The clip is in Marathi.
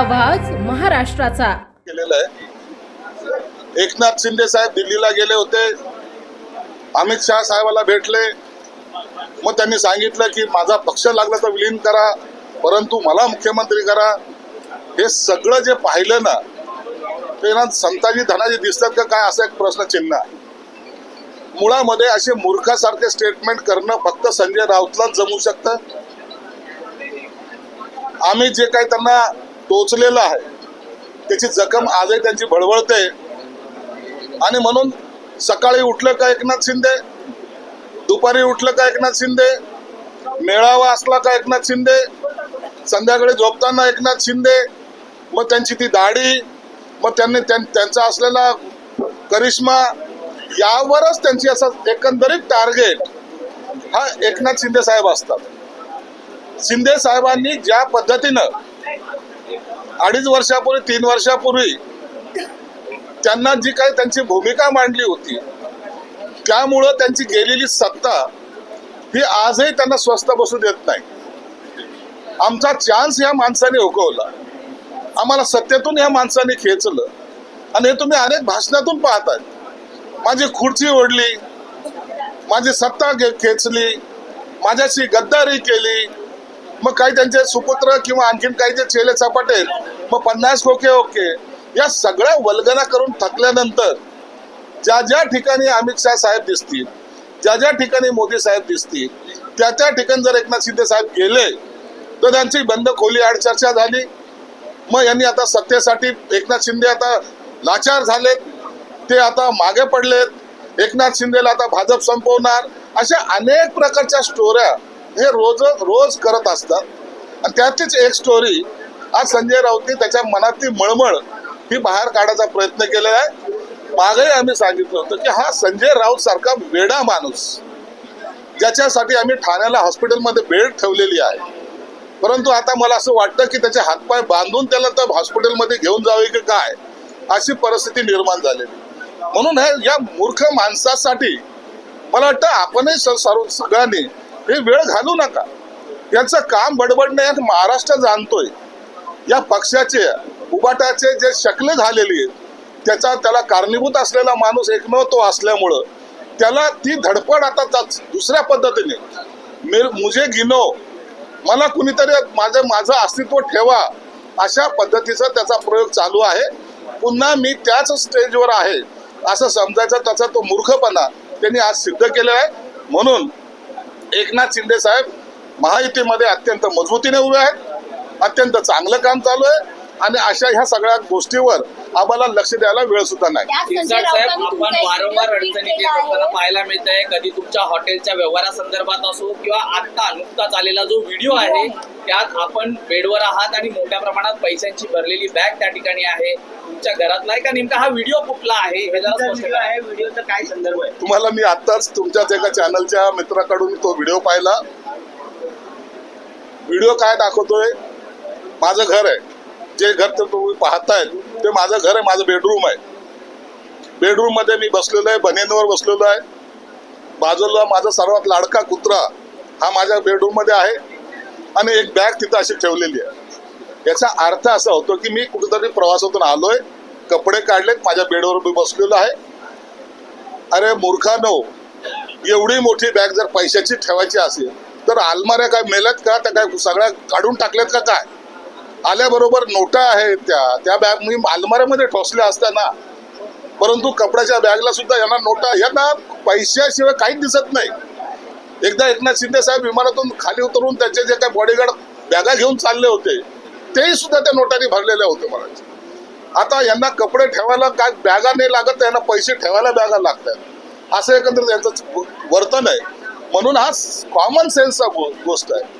आवाज महाराष्ट्राचा. केलेला आहे. एकनाथ शिंदे साहेब दिल्लीला गेले होते. अमित शहा साहेबाला भेटले. मग त्यांनी सांगितलं की माझा पक्ष लागला तर विलीन करा परंतु मला मुख्यमंत्री करा. हे सगळं जे पाहिलं ना ते ना संताजी धनाजी दिसतात का काय असा एक प्रश्नचिन्ह आहे मुळामध्ये असे मूर्खासारखे स्टेटमेंट करणं फक्त संजय राऊतलाच जमू शकतं. आम्ही जे काही त्यांना टोचलेला आहे. त्याची जखम आजही त्यांची भळवळते आणि म्हणून सकाळी उठलं का एकनाथ शिंदे? दुपारी उठलं का एकनाथ शिंदे? मेळावा असला का एकनाथ शिंदे? संध्याकाळी झोपताना एकनाथ शिंदे? मग त्यांची ती दाढी? मग त्यांनी त्यां- त्यांचा असलेला करिश्मा? यावरच त्यांची असं एकंदरीत टार्गेट हा एकनाथ शिंदे साहेब असतात. शिंदे साहेबांनी ज्या पद्धतीनं अडीच वर्षापूर्वी तीन वर्षापूर्वी त्यांना जी काही त्यांची भूमिका मांडली होती त्यामुळं त्यांची गेलेली सत्ता ही आजही त्यांना स्वस्त बसू देत नाही. आमचा चान्स या माणसाने हुकवला आम्हाला सत्तेतून या माणसाने खेचलं. आणि हे तुम्ही अनेक भाषणातून पाहताय. माझी खुर्ची ओढली माझी सत्ता खेचली माझ्याशी गद्दारी केली मग काही त्यांचे सुपुत्र किंवा आणखीन काही जे चेले चपाटे आहेत, मग पन्नास ओके ओके. या सगळ्या वल्गना करून थकल्यानंतर ज्या ज्या ठिकाणी अमित शहा साहेब दिसतील ज्या ज्या ठिकाणी मोदी साहेब दिसतील त्या त्या ठिकाणी जर एकनाथ शिंदे साहेब गेले तर त्यांची बंद खोली आड चर्चा झाली. मग यांनी आता सत्तेसाठी एकनाथ शिंदे आता लाचार झालेत ते आता मागे पडलेत. एकनाथ शिंदेला आता भाजप संपवणार. अशा अनेक प्रकारच्या स्टोऱ्या हे रोज रोज करत असतात. आणि त्यातलीच एक स्टोरी आज संजय राऊतने त्याच्या मनातली मळमळ ही बाहेर काढायचा प्रयत्न केलेला आहे. मागेही आम्ही सांगितलं होतं की हा संजय राऊत सारखा वेडा माणूस ज्याच्यासाठी आम्ही ठाण्याला हॉस्पिटलमध्ये बेड ठेवलेली आहे. परंतु आता मला असं वाटतं की त्याचे हातपाय बांधून त्याला तर हॉस्पिटलमध्ये घेऊन जावे की काय अशी परिस्थिती निर्माण झालेली. म्हणून हे या मूर्ख माणसासाठी मला वाटतं आपणही सर्व सगळ्यांनी हे वेळ घालू नका. यांचं काम बडबडणे यात महाराष्ट्र जाणतोय. या पक्षाचे उबाटाचे जे शकले झालेली आहेत त्याचा त्याला कारणीभूत असलेला माणूस एकमेव तो असल्यामुळं त्याला ती धडपड आता दुसऱ्या पद्धतीने. मेर मुझे गिनो. मला कुणीतरी माझं माझं अस्तित्व ठेवा. अशा पद्धतीचा त्याचा प्रयोग चालू आहे. पुन्हा मी त्याच स्टेजवर आहे. असं समजायचा त्याचा तो मूर्खपणा त्यांनी आज सिद्ध केलेला आहे. म्हणून एकनाथ शिंदे साहेब महायुतीमध्ये अत्यंत मजबूतीने उभे आहेत. अत्यंत चांगलं काम चालू आहे. आणि अशा ह्या सगळ्या गोष्टीवर आम्हाला लक्ष द्यायला वेळ सुद्धा नाही. साहेब आपण वारंवार आहे. पाहायला मिळत आहे कधी तुमच्या हॉटेलच्या व्यवहारासंदर्भात असो किंवा आता नुकताच आलेला जो व्हिडिओ आहे त्यात आपण बेडवर आहात आणि मोठ्या प्रमाणात पैशांची भरलेली बॅग त्या ठिकाणी आहे. तुमच्या घरातला आहे का? नेमका हा व्हिडिओ कुठला आहे? हे जरा स्पष्ट व्हिडिओ करा. आहे व्हिडिओचा काय संदर्भ आहे? तुम्हाला मी आताच तुमच्याच एका चॅनलच्या मित्राकडून तो व्हिडिओ पाहिला. व्हिडिओ काय दाखवतोय? माझं घर आहे. जे घर तर तुम्ही पाहतायत ते माझं घर आहे माझं बेडरूम आहे. बेडरूममध्ये मी बसलेलो आहे बनेनवर बसलेलो आहे. बाजूला माझा सर्वात लाडका कुत्रा हा माझ्या बेडरूममध्ये आहे आणि एक बॅग तिथं अशी ठेवलेली आहे. याचा अर्थ असा होतो की मी कुठेतरी प्रवासातून आलोय कपडे काढलेत माझ्या बेडवर मी बसलेलो आहे. अरे मूर्खानो एवढी मोठी बॅग जर पैशाची ठेवायची असेल तर आलमाऱ्या काय मेल्यात का? त्या काय सगळ्या काढून टाकल्यात का काय? आल्याबरोबर नोटा आहेत त्या. त्या बॅग मी अलमाऱ्यामध्ये ठोसल्या असत्या ना. परंतु कपड्याच्या बॅगला सुद्धा यांना नोटा यांना पैशाशिवाय काहीच दिसत नाही. एकदा एकनाथ शिंदे साहेब विमानातून खाली उतरून त्यांचे जे काही बॉडीगार्ड बॅगा घेऊन चालले होते तेही सुद्धा त्या नोटांनी भरलेल्या होते मला आता यांना कपडे ठेवायला काय बॅगा नाही लागत यांना पैसे ठेवायला बॅगा लागतात. असं एकंदरीत यांचं वर्तन आहे. म्हणून हा कॉमन सेन्सचा गो- गोष्ट आहे.